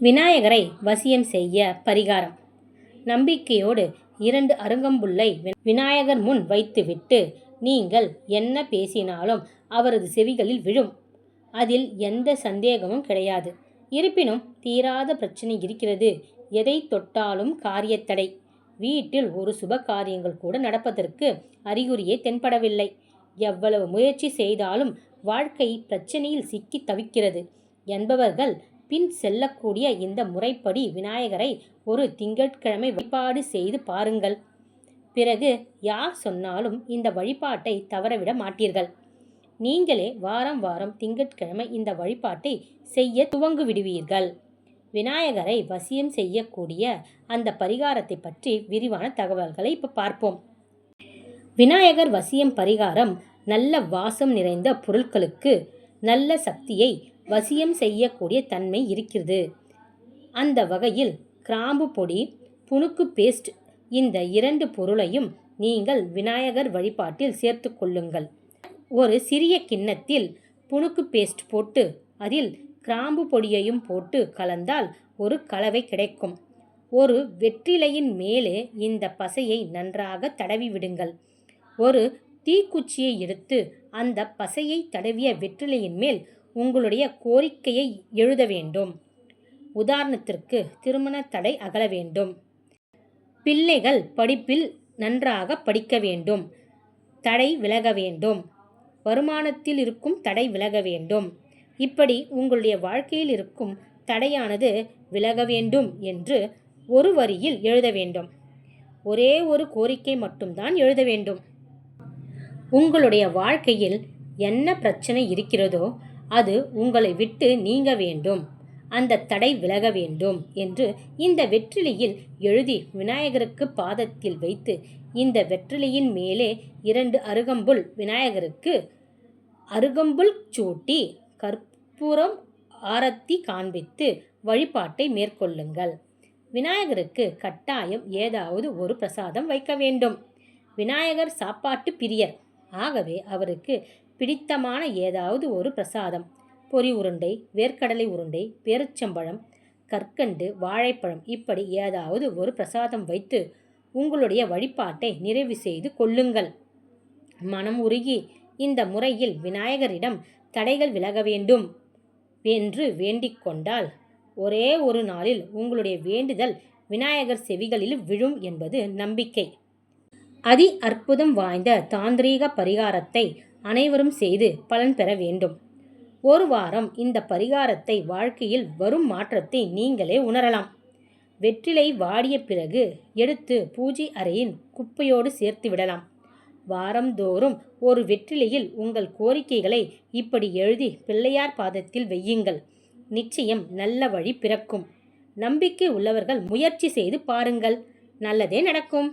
விநாயகரை வசியம் செய்ய பரிகாரம். நம்பிக்கையோடு இரண்டு அருங்கம்புல்லை விநாயகர் முன் வைத்துவிட்டு நீங்கள் என்ன பேசினாலும் அவரது செவிகளில் விழும். அதில் எந்த சந்தேகமும் கிடையாது. இருப்பினும் தீராத பிரச்சனை இருக்கிறது. எதை தொட்டாலும் காரியத்தடை வீட்டில் ஒரு சுப காரியங்கள் கூட நடப்பதற்கு அறிகுறியே தென்படவில்லை. எவ்வளவு முயற்சி செய்தாலும் வாழ்க்கை பிரச்சனையில் சிக்கி தவிக்கிறது. என்பவர்கள் பின் செல்லக்கூடிய இந்த முறைப்படி விநாயகரை ஒரு திங்கட்கிழமை வழிபாடு செய்து பாருங்கள். பிறகு யார் சொன்னாலும் இந்த வழிபாட்டை தவறவிட மாட்டீர்கள். நீங்களே வாரம் வாரம் திங்கட்கிழமை இந்த வழிபாட்டை செய்ய துவங்கு விடுவீர்கள் விநாயகரை வசியம் செய்யக்கூடிய அந்த பரிகாரத்தை பற்றி விரிவான தகவல்களை இப்போ பார்ப்போம். விநாயகர் வசியம் பரிகாரம் நல்ல வாசம் நிறைந்த பொருட்களுக்கு நல்ல சக்தியை வசியம் செய்யக்கூடிய தன்மை இருக்கிறது. அந்த வகையில் கிராம்பு பொடி புணுக்கு பேஸ்ட் இந்த இரண்டு பொருளையும் நீங்கள் விநாயகர் வழிபாட்டில் சேர்த்து கொள்ளுங்கள். ஒரு சிறிய கிண்ணத்தில் புணுக்கு பேஸ்ட் போட்டு அதில் கிராம்பு பொடியையும் போட்டு கலந்தால் ஒரு கலவை கிடைக்கும். ஒரு வெற்றிலையின் மேலே இந்த பசையை நன்றாக தடவி விடுங்கள். ஒரு தீக்குச்சியை எடுத்து அந்த பசையை தடவிய வெற்றிலையின் மேல் உங்களுடைய கோரிக்கையை எழுத வேண்டும். உதாரணத்திற்கு திருமண தடை அகல வேண்டும். பிள்ளைகள் படிப்பில் நன்றாக படிக்க வேண்டும். தடை விலக வேண்டும். வருமானத்தில் இருக்கும் தடை விலக வேண்டும். இப்படி உங்களுடைய வாழ்க்கையில் இருக்கும் தடையானது விலக வேண்டும் என்று ஒரு வரியில் எழுத வேண்டும். ஒரே ஒரு கோரிக்கை மட்டும்தான் எழுத வேண்டும். உங்களுடைய வாழ்க்கையில் என்ன பிரச்சனை இருக்கிறதோ அது உங்களை விட்டு நீங்க வேண்டும். அந்த தடை விலக வேண்டும் என்று இந்த வெற்றிலையில் எழுதி விநாயகருக்கு பாதத்தில் வைத்து இந்த வெற்றிலையின் மேலே இரண்டு அருகம்புல் விநாயகருக்கு அருகம்புல் சூட்டி கற்பூரம் ஆரத்தி காண்பித்து வழிபாட்டை மேற்கொள்ளுங்கள். விநாயகருக்கு கட்டாயம் ஏதாவது ஒரு பிரசாதம் வைக்க வேண்டும். விநாயகர் சாப்பாட்டு பிரியர். ஆகவே அவருக்கு பிடித்தமான ஏதாவது ஒரு பிரசாதம். பொறி உருண்டை வேர்க்கடலை உருண்டை பேரிச்சம்பழம் கற்கண்டு வாழைப்பழம் இப்படி ஏதாவது ஒரு பிரசாதம் வைத்து உங்களுடைய வழிபாட்டை நிறைவு செய்து கொள்ளுங்கள். மனம் உருகி இந்த முறையில் விநாயகரிடம் தடைகள் விலக வேண்டும் என்று வேண்டிக் கொண்டால் ஒரே ஒரு நாளில் உங்களுடைய வேண்டுதல் விநாயகர் செவிகளில் விழும் என்பது நம்பிக்கை. அதி அற்புதம் வாய்ந்த தாந்திரீக பரிகாரத்தை அனைவரும் செய்து பலன் பெற வேண்டும். ஒரு வாரம் இந்த பரிகாரத்தை வாழ்க்கையில் வரும் மாற்றத்தை நீங்களே உணரலாம். வெற்றிலை வாடிய பிறகு எடுத்து பூஜை அறையின் குப்பையோடு சேர்த்து விடலாம். வாரந்தோறும் ஒரு வெற்றிலையில் உங்கள் கோரிக்கைகளை இப்படி எழுதி பிள்ளையார் பாதத்தில் வையுங்கள். நிச்சயம் நல்ல வழி பிறக்கும். நம்பிக்கை உள்ளவர்கள் முயற்சி செய்து பாருங்கள். நல்லதே நடக்கும்.